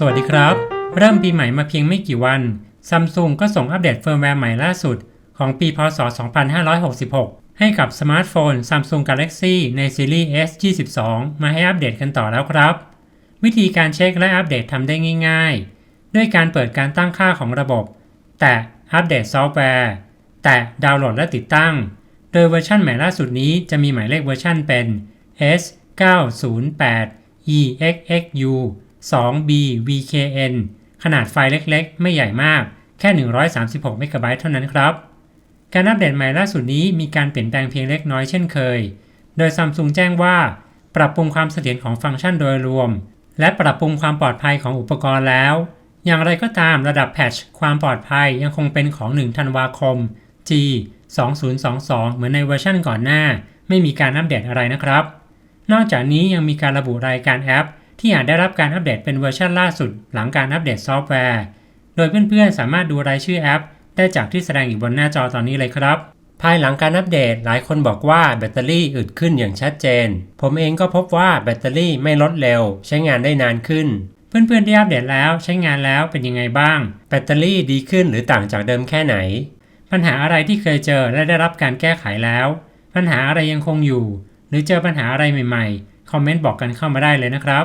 สวัสดีครับ เริ่มปีใหม่มาเพียงไม่กี่วันซัมซุงก็ส่งอัปเดตเฟิร์มแวร์ใหม่ล่าสุด ของปีพศ 2566 ให้กับสมาร์ทโฟน Samsung Galaxy ในซีรีส์ S22 มาให้อัปเดตกันต่อแล้วครับ วิธีการเช็คและอัปเดตทำได้ง่ายๆ ด้วยการเปิดการตั้งค่าของระบบ แต่อัปเดตซอฟต์แวร์ แต่ดาวน์โหลดและติดตั้ง โดยเวอร์ชันใหม่ล่าสุดนี้จะมีหมายเลขเวอร์ชันเป็น S908EXXU 2 b VKN ขนาดไฟล์เล็กๆ ไม่ใหญ่มาก แค่ 136 เมกะไบต์เท่านั้นครับ การอัปเดตใหม่ล่าสุดนี้มีการเปลี่ยนแปลงเพียงเล็กน้อยเช่นเคย โดย Samsung แจ้งว่า ปรับปรุงความเสถียรของฟังก์ชันโดยรวม และปรับปรุงความปลอดภัยของอุปกรณ์แล้ว อย่างไรก็ตามระดับแพทช์ความปลอดภัยยังคงเป็นของ 1 ธันวาคม G 2022 เหมือนในเวอร์ชันก่อนหน้า ไม่มีการอัปเดตอะไรนะครับ นอกจากนี้ยังมีการระบุรายการแอป ที่อาจได้รับการอัปเดตเป็นเวอร์ชันล่าสุด หลังการอัปเดตซอฟต์แวร์ โดยเพื่อนๆ สามารถดูรายชื่อแอป ได้จากที่แสดงอยู่บนหน้าจอตอนนี้เลยครับ ภายหลังการอัปเดตหลายคนบอกว่าแบตเตอรี่อึดขึ้นอย่างชัดเจน ผมเองก็พบว่าแบตเตอรี่ไม่ลดเร็ว ใช้งานได้นานขึ้น เพื่อนๆที่อัปเดตแล้วใช้งานแล้วเป็นยังไงบ้าง แบตเตอรี่ดีขึ้นหรือต่างจากเดิมแค่ไหน ปัญหาอะไรที่เคยเจอและได้รับการแก้ไขแล้ว ปัญหาอะไรยังคงอยู่ หรือเจอปัญหาอะไรใหม่ ๆ คอมเมนต์บอกกันเข้ามาได้เลยนะครับ